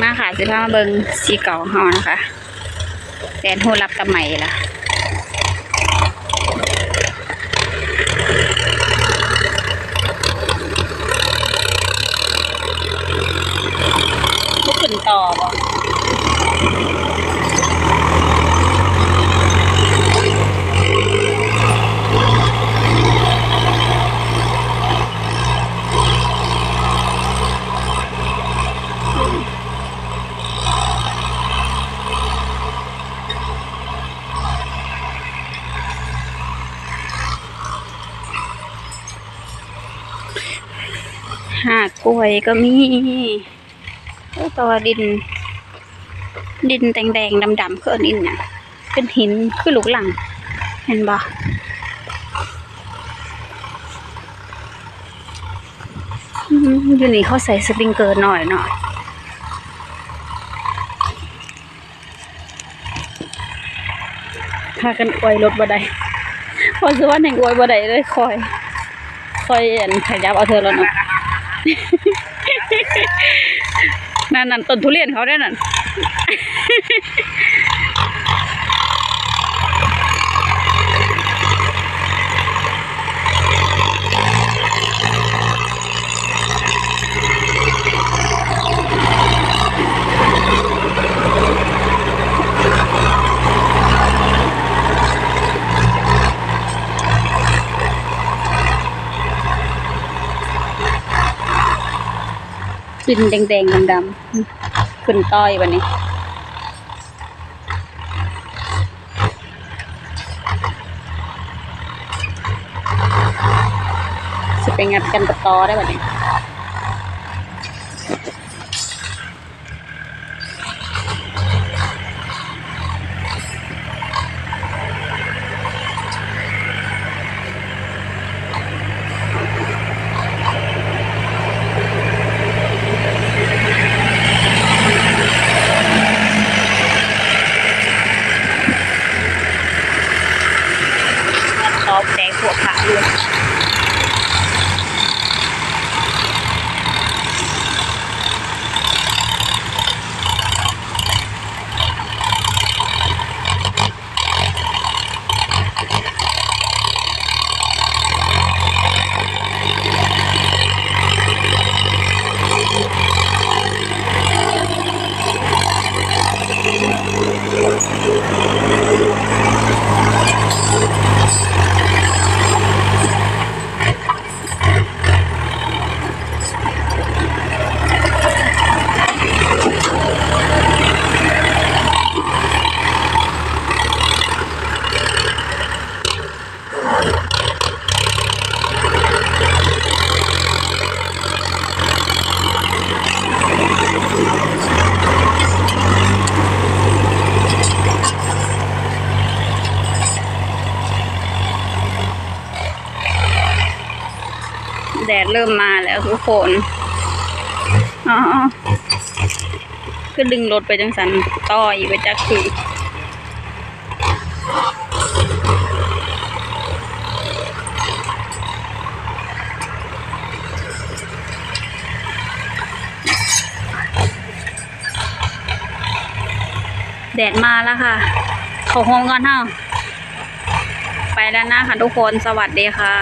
มาค่ะสิพามาเบิงสีเก่าเฮานะคะแดนโหรับกับใหม่ล่ะขึ้นต่อบ่ หากกล้วยก็มีตัวดิน ดินแดงๆดำๆคืออันนี้น่ะเป็นหินคือลูกหลัง เห็นบ่อยู่นี่เขาใส่สปริงเกอร์หน่อยหน่อยพากันอวยรถบ่ได้พอสวรรค์แห่งอวยบ่ได้เลยคอย คอยอันขยับเอาเธอแล้วเนาะ นั่นนั่นต้นทุเรียนเขาได้นั่น ดินแดงๆดำๆขึ้นต้อยวันนี้จะไปงัดกันกับตอได้วันนี้ งัดต อแแดดเริ่มมาแล้วทุกคนอ๋อก็ดึงรถไปจังสันต่ออีกไปจักคือแดดมาแล้วค่ะ เขาห้องก่อนเท่าไปแล้วนะค่ะทุกคน สวัสดีค่ะ